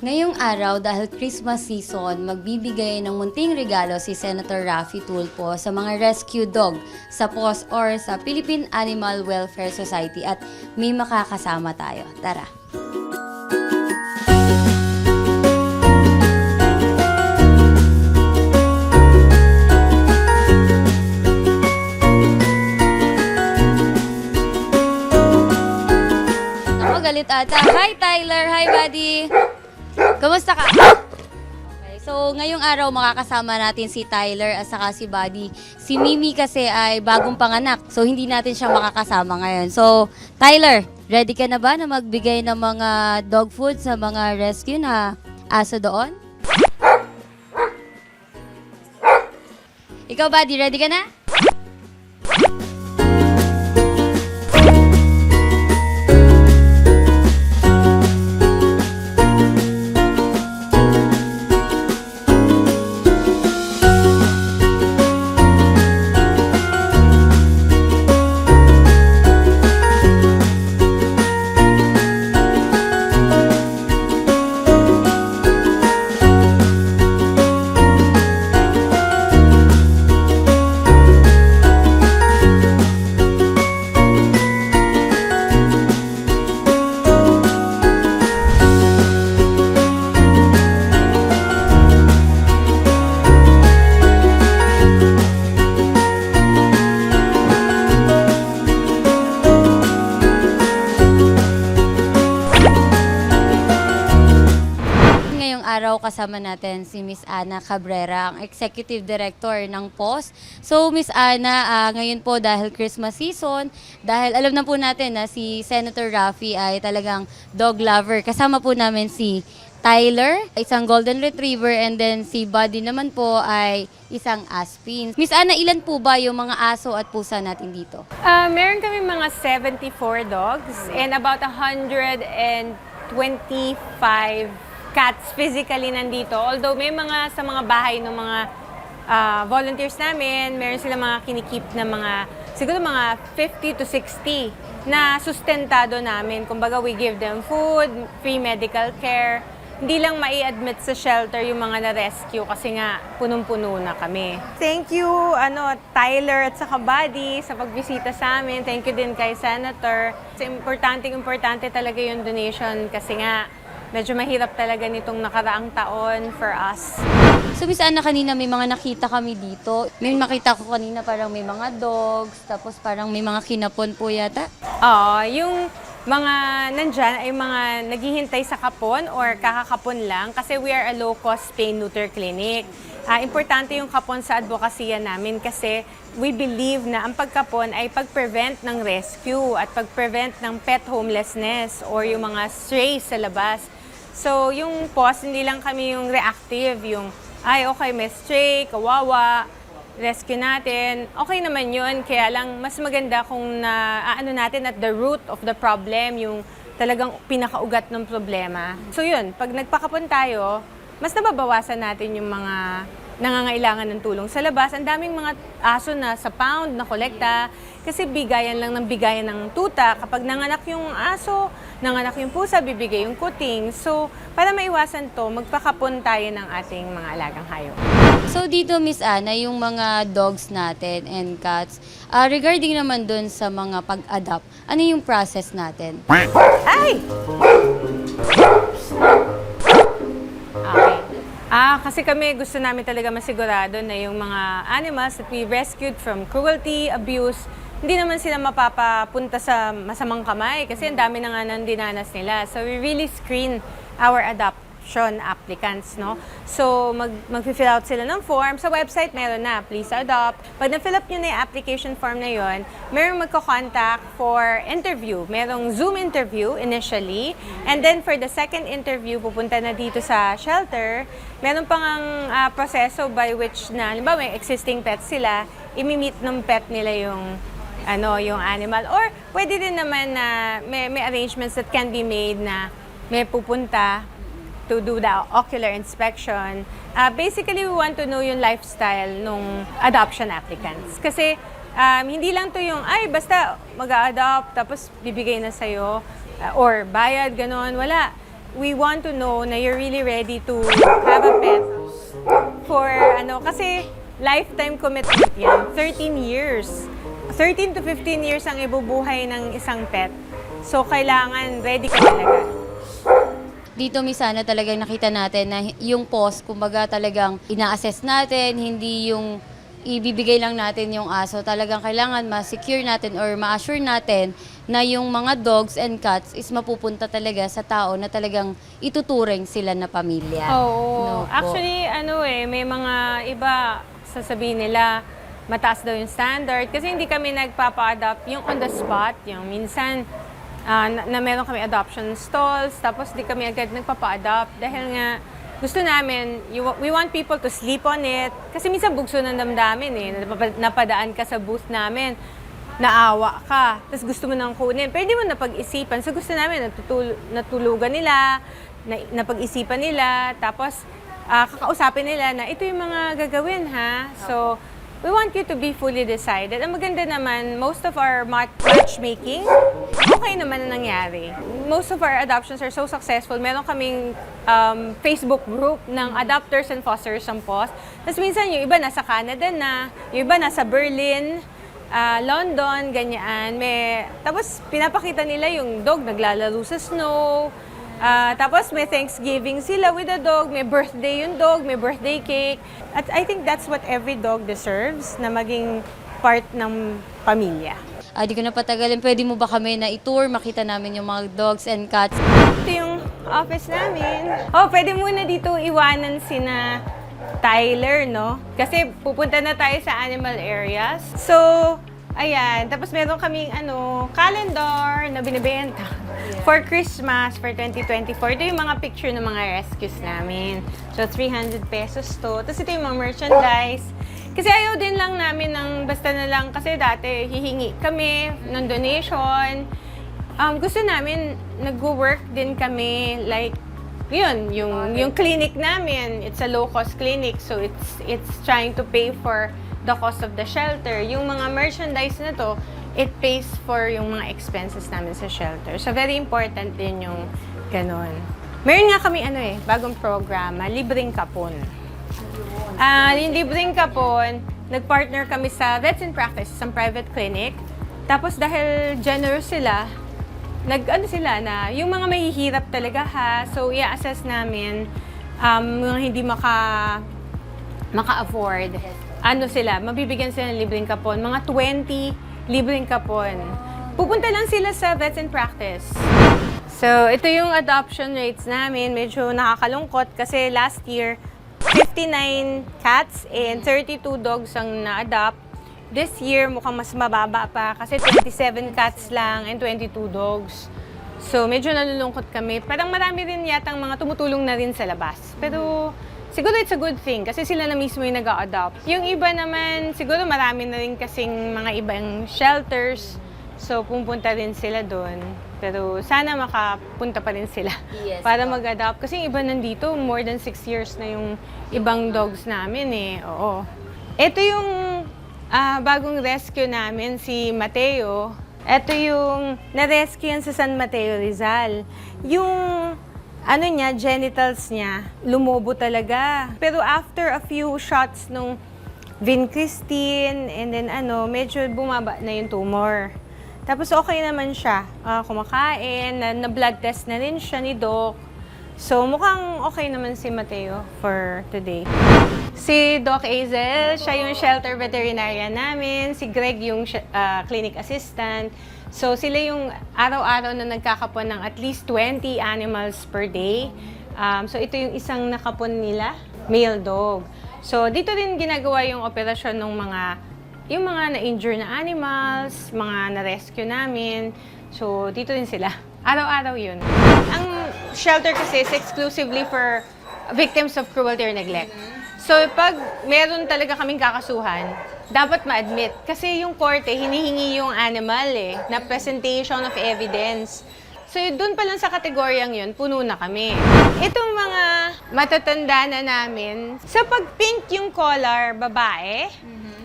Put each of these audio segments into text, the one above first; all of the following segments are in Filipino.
Ngayong araw, dahil Christmas season, magbibigay ng munting regalo si Senator Raffy Tulfo sa mga rescue dog sa POS or sa Philippine Animal Welfare Society at may makakasama tayo. Tara! Galit ata. Hi Tyler! Hi buddy! Kamusta ka? Okay, so ngayong araw makakasama natin si Tyler at saka si Buddy. Si Mimi kasi ay bagong panganak. So hindi natin siya makakasama ngayon. So Tyler, ready ka na ba na magbigay ng mga dog food sa mga rescue na aso doon? Ikaw Buddy, ready ka na? Kasama natin si Miss Ana Cabrera, ang Executive Director ng POS. So Miss Ana, ah, ngayon po dahil Christmas season, dahil alam na po natin na si Senator Raffy ay talagang dog lover. Kasama po namin si Tyler, isang golden retriever, and then si Buddy naman po ay isang aspin. Miss Ana, ilan po ba yung mga aso at pusa natin dito? Ah, meron kami mga 74 dogs and about 125 cats physically nandito. Although may mga sa mga bahay ng mga ah, volunteers namin, meron sila mga kinikip na mga, siguro mga 50 to 60 na sustentado namin. Kumbaga, we give them food, free medical care. Hindi lang mai-admit sa shelter yung mga na-rescue kasi nga punong-puno na kami. Thank you, ano, Tyler at saka Buddy sa pagbisita sa amin. Thank you din kay Senator. Kasi importante, importante talaga yung donation kasi nga medyo mahirap talaga nitong nakaraang taon for us. So Miss Ana, kanina may mga nakita kami dito. May makita ko kanina parang may mga dogs, tapos parang may mga kinapon po yata. Oo, yung mga nandyan ay mga naghihintay sa kapon or kakakapon lang kasi we are a low-cost spay neuter clinic. Ah, importante yung kapon sa advokasya namin kasi we believe na ang pagkapon ay pag-prevent ng rescue at pag-prevent ng pet homelessness or yung mga strays sa labas. So, yung POS, hindi lang kami yung reactive, yung, ay, okay, may stray, kawawa, rescue natin, okay naman yun. Kaya lang, mas maganda kung na, ano natin at the root of the problem, yung talagang pinakaugat ng problema. So yun, pag nagpakapon tayo, mas nababawasan natin yung mga nangangailangan ng tulong sa labas. Ang daming mga aso na sa pound na kolekta kasi bigayan lang ng bigayan ng tuta. Kapag nanganak yung aso, nanganak yung pusa, bibigay yung kuting. So, para maiwasan to, magpakapon tayo ng ating mga alagang hayop. So dito Miss Ana, yung mga dogs natin and cats, ah, regarding naman dun sa mga pag-adopt, ano yung process natin? Ay! Okay. Ah, kasi kami gusto namin talaga masigurado na yung mga animals that we rescued from cruelty, abuse, hindi naman sila mapapapunta sa masamang kamay kasi ang dami na nga ng dinanas nila. So we really screen our adoption applicants, no? So mag mag-fill out sila ng form. Sa website meron na, please adopt. Pag na-fill up nyo na yung application form na yon, merong magko-contact for interview. Merong Zoom interview initially. And then for the second interview, pupunta na dito sa shelter. Meron pang ang ah, proseso by which na, halimbawa may existing pets sila, imi-meet ng pet nila yung ano, yung animal. Or pwede din naman na may, may arrangements that can be made na may pupunta to do the ocular inspection. Uh, basically, we want to know yung lifestyle nung adoption applicants. Kasi um, hindi lang to yung, ay, basta mag-adopt tapos bibigay na sa'yo uh, or bayad, ganon. Wala. we want to know na you're really ready to have a pet for ano, kasi lifetime commitment yan. 13 years. 13 to 15 years ang ibubuhay ng isang pet. So, kailangan ready ka talaga. Dito misana talagang nakita natin na yung post, kumbaga talagang ina-assess natin, hindi yung ibibigay lang natin yung aso. Talagang kailangan ma-secure natin or ma-assure natin na yung mga dogs and cats is mapupunta talaga sa tao na talagang ituturing sila na pamilya. Oo. No po. Actually, ano eh, may mga iba sasabihin nila, mataas daw yung standard. Kasi hindi kami nagpapa-adopt yung on the spot. Yung minsan, ah, na, na meron kami adoption stalls, tapos di kami agad nagpapa-adopt. Dahil nga, gusto namin, you, we want people to sleep on it. Kasi minsan bugso ng damdamin eh. Napadaan ka sa booth namin, naawa ka, tapos gusto mo nang kunin. Hindi mo napag-isipan. So gusto namin, natutul- natulugan nila, na, napag-isipan nila, tapos ah, kakausapin nila na ito yung mga gagawin ha. So, we want you to be fully decided. Ang maganda naman, most of our mat- matchmaking, okay naman na nangyari. Most of our adoptions are so successful. Meron kaming um, Facebook group ng adopters and fosters ng POS. Tapos minsan yung iba nasa Canada na, yung iba nasa Berlin, ah, London, ganyan. May, tapos pinapakita nila yung dog naglalaro sa snow. Ah, tapos may Thanksgiving sila with the dog, may birthday yung dog, may birthday cake. At I think that's what every dog deserves, na maging part ng pamilya. Ah, di ko na patagalin, pwede mo ba kami na i-tour, makita namin yung mga dogs and cats? Ito yung office namin. Oh, pwede muna dito iwanan sina Tyler, no? Kasi pupunta na tayo sa animal areas. So, ayan. Tapos meron kaming ano, calendar na binibenta for Christmas for 2024. Ito yung mga picture ng mga rescues namin. So, 300 pesos to. Tapos ito yung mga merchandise. Kasi ayaw din lang namin ng basta na lang, kasi dati hihingi kami ng donation. Um, gusto namin, nag-work din kami, like, yun, yung, yung clinic namin, it's a low-cost clinic, so it's, it's trying to pay for the cost of the shelter. Yung mga merchandise na to, it pays for yung mga expenses namin sa shelter. So, very important din yung ganon. Meron nga kami, ano eh, bagong programa, libreng kapon. Ah, yung libreng kapon, nag-partner kami sa Vets in Practice, isang private clinic. Tapos dahil generous sila, nag ano sila na yung mga mahihirap talaga ha. So i-assess namin um mga hindi maka maka-afford. Ano sila, mabibigyan sila ng libreng kapon, mga 20 libreng kapon. Pupunta lang sila sa Vets in Practice. So, ito yung adoption rates namin. Medyo nakakalungkot kasi last year, 59 cats and 32 dogs ang na-adopt. This year, mukhang mas mababa pa kasi 27 cats lang and 22 dogs. So, medyo nalulungkot kami. Parang marami rin yatang mga tumutulong na rin sa labas. Pero, siguro it's a good thing kasi sila na mismo yung nag-adopt. Yung iba naman, siguro marami na rin kasing mga ibang shelters. So, pupunta rin sila doon. Pero sana makapunta pa rin sila Yes, para po. mag-adopt. Kasi yung iba nandito, more than 6 years na yung ibang dogs namin eh. Oo. Ito yung ah, bagong rescue namin, si Mateo. Ito yung na-rescue yan sa San Mateo Rizal. Yung ano niya, genitals niya, lumobo talaga. Pero after a few shots nung Vincristin, and then ano, medyo bumaba na yung tumor. Tapos okay naman siya, Ah, kumakain, na, na blood test na rin siya ni Doc. So mukhang okay naman si Mateo for today. Si Doc Azel, siya yung shelter veterinarian namin. Si Greg yung ah, clinic assistant. So sila yung araw-araw na nagkakapon ng at least 20 animals per day. Um, so ito yung isang nakapon nila, male dog. So dito din ginagawa yung operasyon ng mga yung mga na-injure na animals, mga na-rescue namin. So, dito din sila. Araw-araw yun. Ang shelter kasi is exclusively for victims of cruelty or neglect. So, pag meron talaga kaming kakasuhan, dapat ma-admit. Kasi yung korte, hinihingi yung animal eh, na presentation of evidence. So, doon pa lang sa kategoryang yun, puno na kami. Itong mga matatanda na namin, sa pag pink yung collar, babae,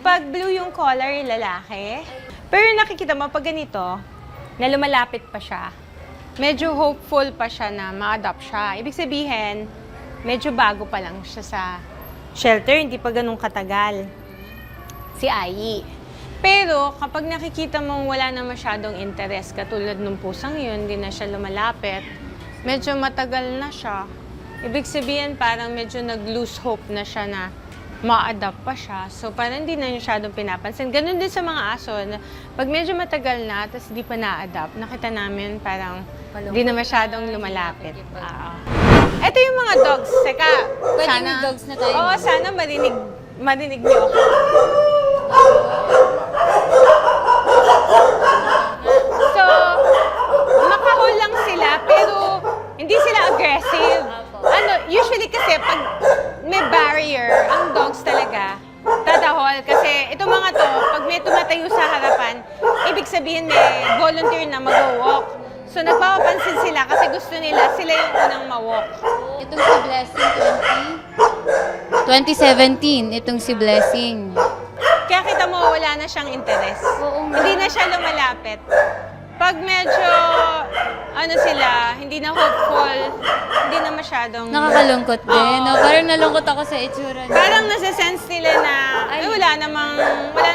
pag blue yung collar, lalaki. Pero nakikita mo, pag ganito, na lumalapit pa siya, medyo hopeful pa siya na ma-adopt siya. Ibig sabihin, medyo bago pa lang siya sa shelter, hindi pa ganun katagal. Si Ai. Pero kapag nakikita mong wala na masyadong interest, katulad nung pusang yun, hindi na siya lumalapit, medyo matagal na siya. Ibig sabihin parang medyo nag-lose hope na siya na ma-adapt pa siya. So parang hindi na masyadong pinapansin. Ganun din sa mga aso. Na pag medyo matagal na, tapos hindi pa na-adapt, nakita namin parang hindi na masyadong lumalapit. Oo. Ito yung mga dogs. Teka, Pwedeng dogs na tayo. Oo, sana marinig, marinig niyo ako. So, makahol lang sila, pero hindi sila aggressive. Ano, usually kasi pag may barrier, ang dogs talaga, tatahol. Kasi itong mga to, pag may tumatayo sa harapan, ibig sabihin may volunteer na mag-walk. So, nagpapapansin sila kasi gusto nila, sila yung unang ma-walk. Itong si Blessing 20? 2017, itong si Blessing. Kaya kita mo, wala na siyang interest. Oo nga. Hindi na siya lumalapit. Pag medyo, ano sila, hindi na hopeful, hindi na masyadong... Nakakalungkot din. Oo. No? Parang nalungkot ako sa itsura niya. Parang nasa-sense nila na, ay, wala namang, wala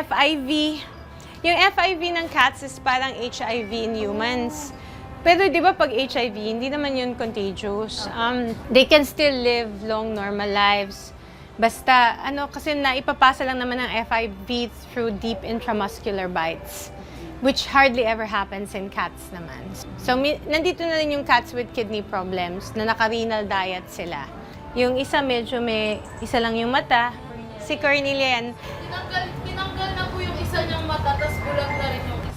FIV. Yung FIV ng cats is parang HIV in humans. Pero di ba pag HIV, hindi naman yun contagious. Um, they can still live long, normal lives. Basta, ano, kasi naipapasa lang naman ng FIV through deep intramuscular bites, which hardly ever happens in cats naman. So, mi- nandito na rin yung cats with kidney problems, na naka-renal diet sila. Yung isa medyo may, isa lang yung mata, si Cornelian, Tinanggal, tinanggal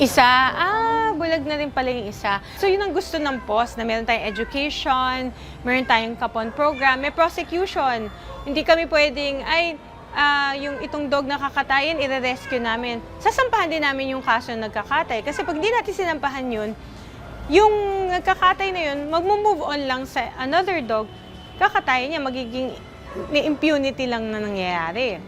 Isa, ah, bulag na rin pala yung isa. So yun ang gusto ng POS, na meron tayong education, meron tayong kapon program, may prosecution. Hindi kami pwedeng, ay, ah, yung itong dog na kakatayin, ire-rescue namin. Sasampahan din namin yung kaso ng nagkakatay. Kasi pag di natin sinampahan yun, yung nagkakatay na yun, magmo-move on lang sa another dog, kakatayin niya, magiging impunity lang na nangyayari.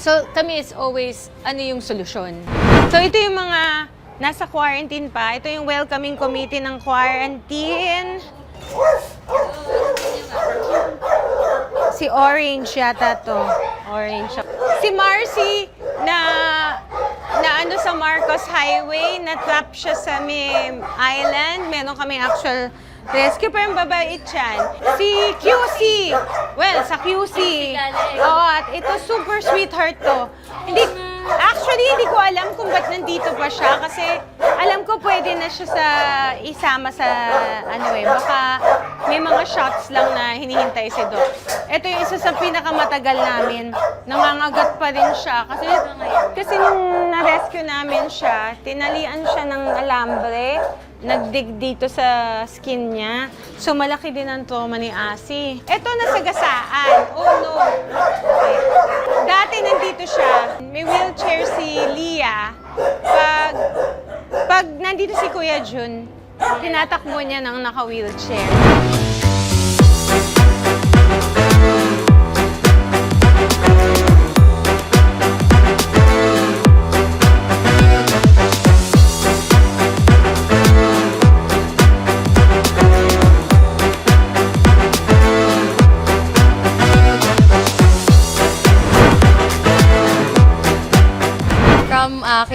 So, kami is always, ano yung solusyon. So, ito yung mga nasa quarantine pa. Ito yung welcoming committee ng quarantine. Si Orange yata to. Orange. Si Marcy na na ano sa Marcos Highway, na-trap siya sa may island. Meron kami actual rescue pero yung babait yan. Si QC. Well, sa QC. Oo, at ito super sweetheart to. Hindi, actually, hindi ko alam kung ba't nandito pa siya kasi alam ko pwede na siya sa isama sa ano eh, baka may mga shots lang na hinihintay si Doc. Ito yung isa sa pinakamatagal namin. Nangangagat pa rin siya. Kasi, kasi nung na-rescue namin siya, tinalian siya ng alambre, nagdig dito sa skin niya. So, malaki din ang trauma ni Asi. Ito, nasagasaan. Oh, no. Okay. Dati nandito siya. May wheelchair si Lia. Pag, pag nandito si Kuya Jun, tinatakbo niya ng naka-wheelchair.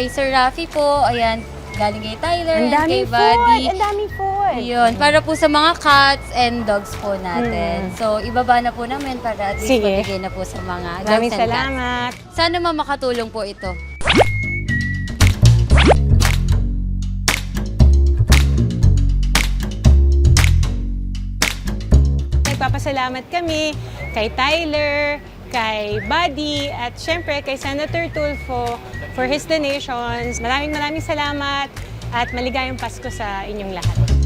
Kay Sir Rafi po, ayan, galing kay Tyler, Ang and kay daming Buddy. food! Ang daming food! Yun, para po sa mga cats and dogs po natin. So, ibaba na po namin para at least Hmm. Sige. pabigay na po sa mga dogs Maraming and cats. salamat! Sana ma makatulong po ito. Nagpapasalamat kami kay Tyler, kay Buddy, at syempre kay Senator Tulfo for his donations. Maraming maraming salamat at maligayang Pasko sa inyong lahat.